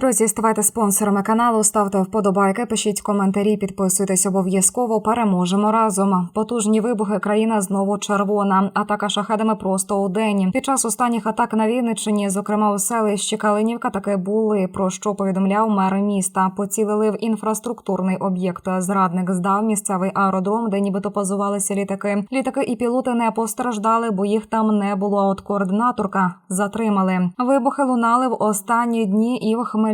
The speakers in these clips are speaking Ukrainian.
Друзі, ставайте спонсорами каналу, ставте вподобайки, пишіть коментарі, підписуйтесь обов'язково. Переможемо разом. Потужні вибухи. Країна знову червона. Атака шахедами просто у день. Під час останніх атак на Вінниччині, зокрема у селищі Калинівка, таки були про що повідомляв мер міста. Поцілили в інфраструктурний об'єкт. Зрадник здав місцевий аеродром, де нібито позувалися літаки. Літаки і пілоти не постраждали, бо їх там не було. От координаторка затримали. Вибухи лунали в останні дні і в Хмельницькій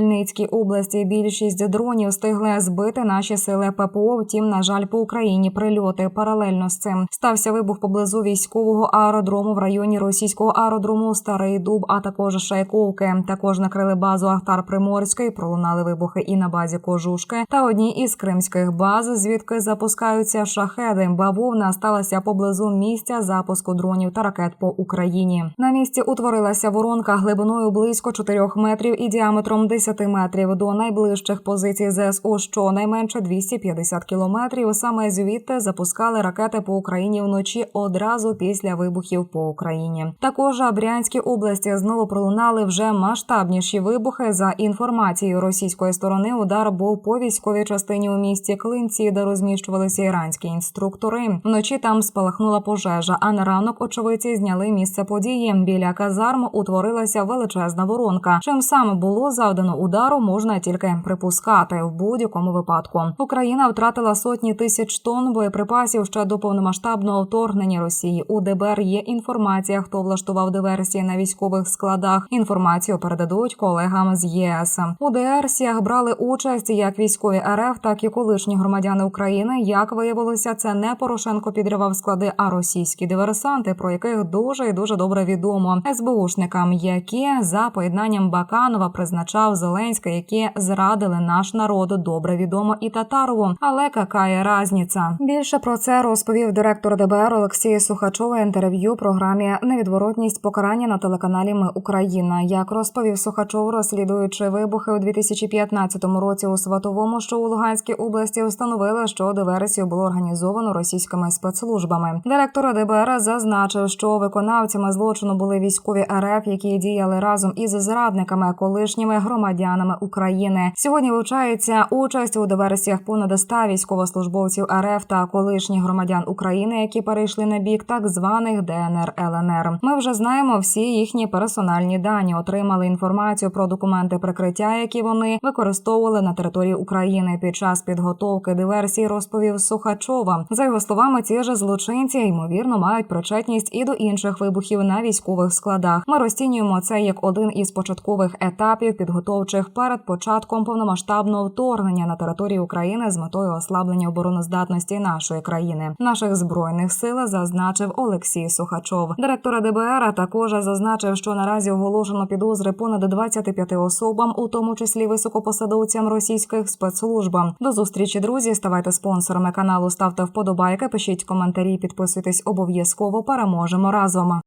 області. Більшість дронів встигли збити наші сили ППО. Втім, на жаль, по Україні прильоти паралельно з цим стався вибух поблизу військового аеродрому в районі російського аеродрому Старий Дуб, а також Шайковки. Також накрили базу Ахтар Приморської. Пролунали вибухи і на базі Кожушки та одній із кримських баз, звідки запускаються шахеди. Бавовна сталася поблизу місця запуску дронів та ракет по Україні. На місці утворилася воронка глибиною близько 4 метрів і діаметром 10 метрів до найближчих позицій ЗСУ, щонайменше 250 кілометрів. Саме звідти запускали ракети по Україні вночі одразу після вибухів по Україні. Також Брянській області знову пролунали вже масштабніші вибухи. За інформацією російської сторони, удар був по військовій частині у місті Клинці, де розміщувалися іранські інструктори. Вночі там спалахнула пожежа. А на ранок очевидці зняли місце події. Біля казарм утворилася величезна воронка. Чим саме було завдано удару, можна тільки припускати в будь-якому випадку. Україна втратила сотні тисяч тонн боєприпасів ще до повномасштабного вторгнення Росії. У ДБР є інформація, хто влаштував диверсії на військових складах. Інформацію передадуть колегам з ЄС. У диверсіях брали участь як військові РФ, так і колишні громадяни України. Як виявилося, це не Порошенко підривав склади, а російські диверсанти, про яких дуже і дуже добре відомо СБУшникам, які за поєднанням Баканова призначав Зеленська, які зрадили наш народ. Добре відомо і Татарову. Але какая разниця? Більше про це розповів директор ДБР Олексій Сухачова. Інтерв'ю програмі Невідворотність покарання на телеканалі Ми Україна. Як розповів Сухачов, розслідуючи вибухи у 2015 році у Сватовому, що у Луганській області встановили, що диверсію було організовано російськими спецслужбами. Директор ДБР зазначив, що виконавцями злочину були військові РФ, які діяли разом із зрадниками, колишніми громадянами України. Сьогодні вивчається участь у диверсіях понад 100 військовослужбовців РФ та колишніх громадян України, які перейшли на бік так званих ДНР ЛНР. Ми вже знаємо всі їхні персональні дані, отримали інформацію про документи прикриття, які вони використовували на території України під час підготовки диверсії. Розповів Сухачова. За його словами, ці ж злочинці ймовірно мають причетність і до інших вибухів на військових складах. Ми розцінюємо це як один із початкових етапів підготовчих перед початком повномасштабного вторгнення на територію України з метою ослаблення обороноздатності нашої країни, наших збройних сил, зазначив Олексій Сухачов. Директор ДБР також зазначив, що наразі оголошено підозри понад 25 особам, у тому числі високопосадовцям російських спецслужб. До зустрічі, друзі. Ставайте спонсорами каналу, ставте вподобайки, пишіть коментарі, підписуйтесь обов'язково. Переможемо разом.